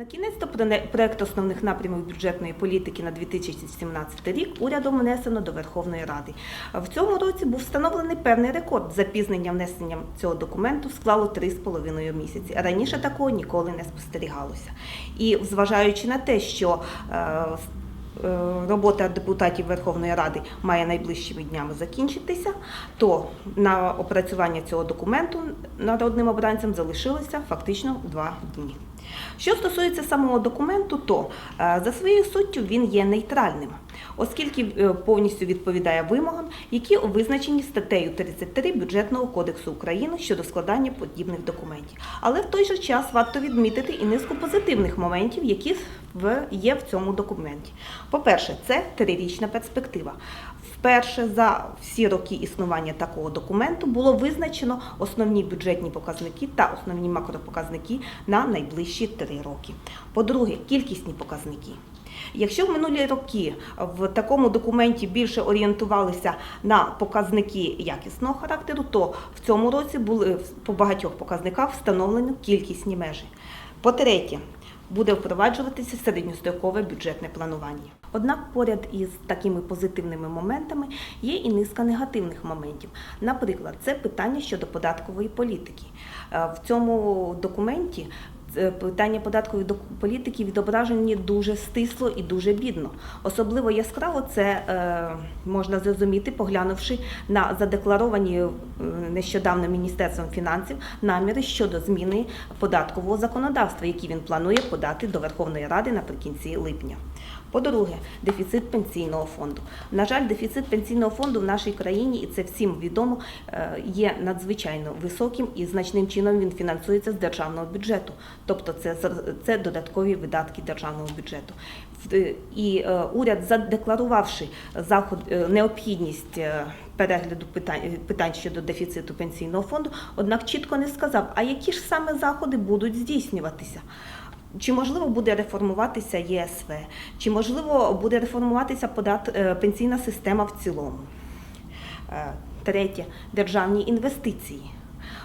На кінець до проект основних напрямів бюджетної політики на 2017 рік урядом внесено до Верховної Ради. В цьому році був встановлений певний рекорд. Запізнення внесенням цього документу склало 3,5 місяці. Раніше такого ніколи не спостерігалося. І зважаючи на те, що е, е, робота депутатів Верховної Ради має найближчими днями закінчитися, то на опрацювання цього документу народним обранцям залишилося фактично два дні. Що стосується самого документу, то е, за своєю суттю він є нейтральним, оскільки е, повністю відповідає вимогам, які визначені статтею 33 бюджетного кодексу України щодо складання подібних документів. Але в той же час варто відмітити і низку позитивних моментів, які в- є в цьому документі. По-перше, це трирічна перспектива. Вперше за всі роки існування такого документу було визначено основні бюджетні показники та основні макропоказники на найближчі три роки. По-друге, кількісні показники. Якщо в минулі роки в такому документі більше орієнтувалися на показники якісного характеру, то в цьому році були по багатьох показниках встановлені кількісні межі. По-третє, буде впроваджуватися середньострокове бюджетне планування. Однак поряд із такими позитивними моментами є і низка негативних моментів. Наприклад, це питання щодо податкової політики. Е, В цьому документі питання податкової політики відображені дуже стисло і дуже бідно. Особливо яскраво це е, можна зрозуміти, поглянувши на задекларовані е, нещодавно Міністерством фінансів наміри щодо зміни податкового законодавства, які він планує подати до Верховної Ради наприкінці липня. По-друге, дефіцит пенсійного фонду. На жаль, дефіцит пенсійного фонду в нашій країні, і це всім відомо, е, є надзвичайно високим і значним чином він фінансується з державного бюджету. Тобто це, це додаткові видатки державного бюджету. І е, уряд, задекларувавши заход, е, необхідність е, перегляду питань, питань щодо дефіциту пенсійного фонду, однак чітко не сказав, а які ж саме заходи будуть здійснюватися. Чи можливо буде реформуватися ЄСВ? Чи можливо буде реформуватися подат... пенсійна система в цілому? Третє державні інвестиції.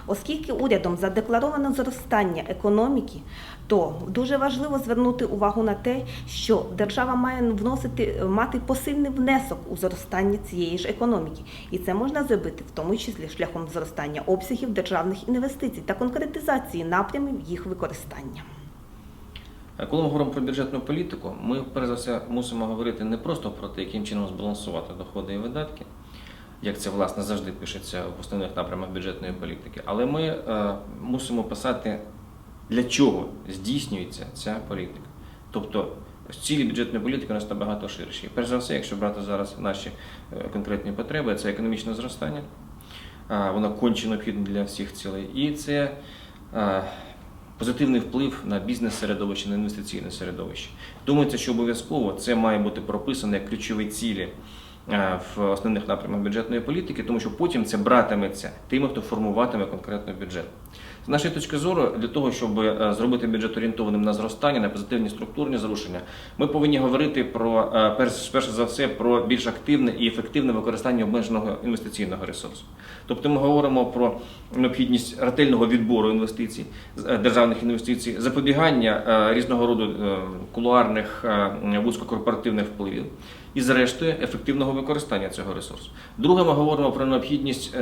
Оскільки урядом задекларовано зростання економіки, то дуже важливо звернути увагу на те, що держава має вносити мати посильний внесок у зростання цієї ж економіки, і це можна зробити в тому числі шляхом зростання обсягів державних інвестицій та конкретизації напрямів їх використання. Коли ми говоримо про бюджетну політику, ми перш за все мусимо говорити не просто про те, яким чином збалансувати доходи і видатки, як це власне завжди пишеться в основних напрямах бюджетної політики, але ми е, мусимо писати, для чого здійснюється ця політика. Тобто цілі бюджетної політики у нас набагато ширші. Перш за все, якщо брати зараз наші е, конкретні потреби, це економічне зростання, воно конче необхідне для всіх цілей, і це е, позитивний вплив на бізнес-середовище, на інвестиційне середовище. Думається, що обов'язково це має бути прописано як ключові цілі в основних напрямах бюджетної політики, тому що потім це братиметься тими, хто формуватиме конкретно бюджет. З нашої точки зору, для того, щоб е, зробити бюджет орієнтованим на зростання, на позитивні структурні зрушення, ми повинні говорити про е, перш, перш за все про більш активне і ефективне використання обмеженого інвестиційного ресурсу. Тобто ми говоримо про необхідність ретельного відбору інвестицій, е, державних інвестицій, запобігання різного роду кулуарних вузькокорпоративних впливів і, зрештою, ефективного використання цього ресурсу. Друге, ми говоримо про необхідність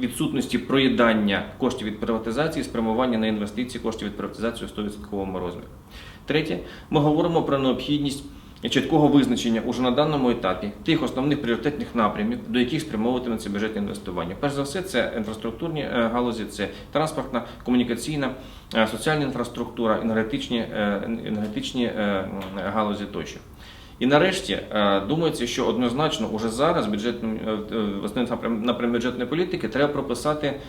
відсутності проїдання коштів від приватизації, спрямування на інвестиції коштів від приватизації у 100% розмірі. Третє, ми говоримо про необхідність чіткого визначення уже на даному етапі тих основних пріоритетних напрямів, до яких спрямовуватиметься бюджетне інвестування. Перш за все, це інфраструктурні е, галузі, це транспортна, комунікаційна, е, соціальна інфраструктура, енергетичні, е, енергетичні галузі тощо. І нарешті думається, що однозначно уже зараз бюджетним в основних напрям- бюджетної політики треба прописати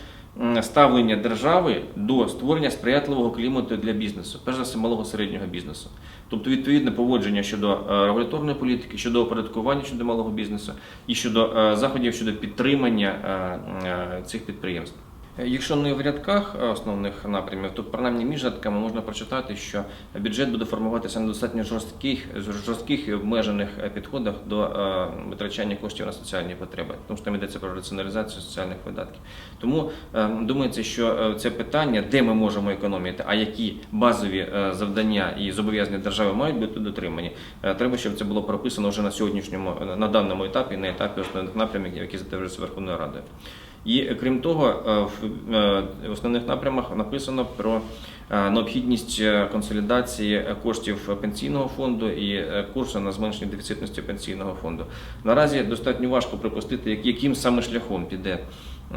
ставлення держави до створення сприятливого клімату для бізнесу, перш за все малого середнього бізнесу. Тобто відповідне поводження щодо е, регуляторної політики, щодо оподаткування щодо малого бізнесу і щодо е, заходів щодо підтримання е, цих підприємств. Якщо не в рядках е, основних напрямів, то принаймні між рядками можна прочитати, що бюджет буде формуватися на достатньо жорстких, жорстких і обмежених е, підходах до е, витрачання коштів на соціальні потреби, тому що там йдеться про раціоналізацію соціальних видатків. Тому е, думається, що е, це питання, де ми можемо економити, а які базові е, завдання і зобов'язання держави мають бути дотримані. е, Треба, щоб це було прописано вже на сьогоднішньому е, на даному етапі, на етапі основних напрямів, які затверджуються Верховною Радою. І крім того, е, в е, основних напрямах написано про е, необхідність консолідації коштів пенсійного фонду і курсу на зменшення дефіцитності пенсійного фонду. Наразі достатньо важко припустити, яким саме шляхом піде.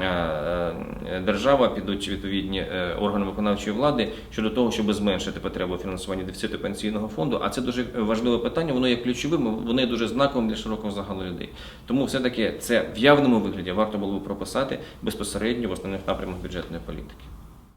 Е, е, Держава підуть відповідні е, органи виконавчої влади щодо того, щоб зменшити потребу фінансування дефіциту пенсійного фонду. А це дуже важливе питання. Воно є ключовим, воно є дуже знаковим для широкого загалу людей. Тому все-таки це в явному вигляді варто було б прописати безпосередньо в основних напрямах бюджетної політики.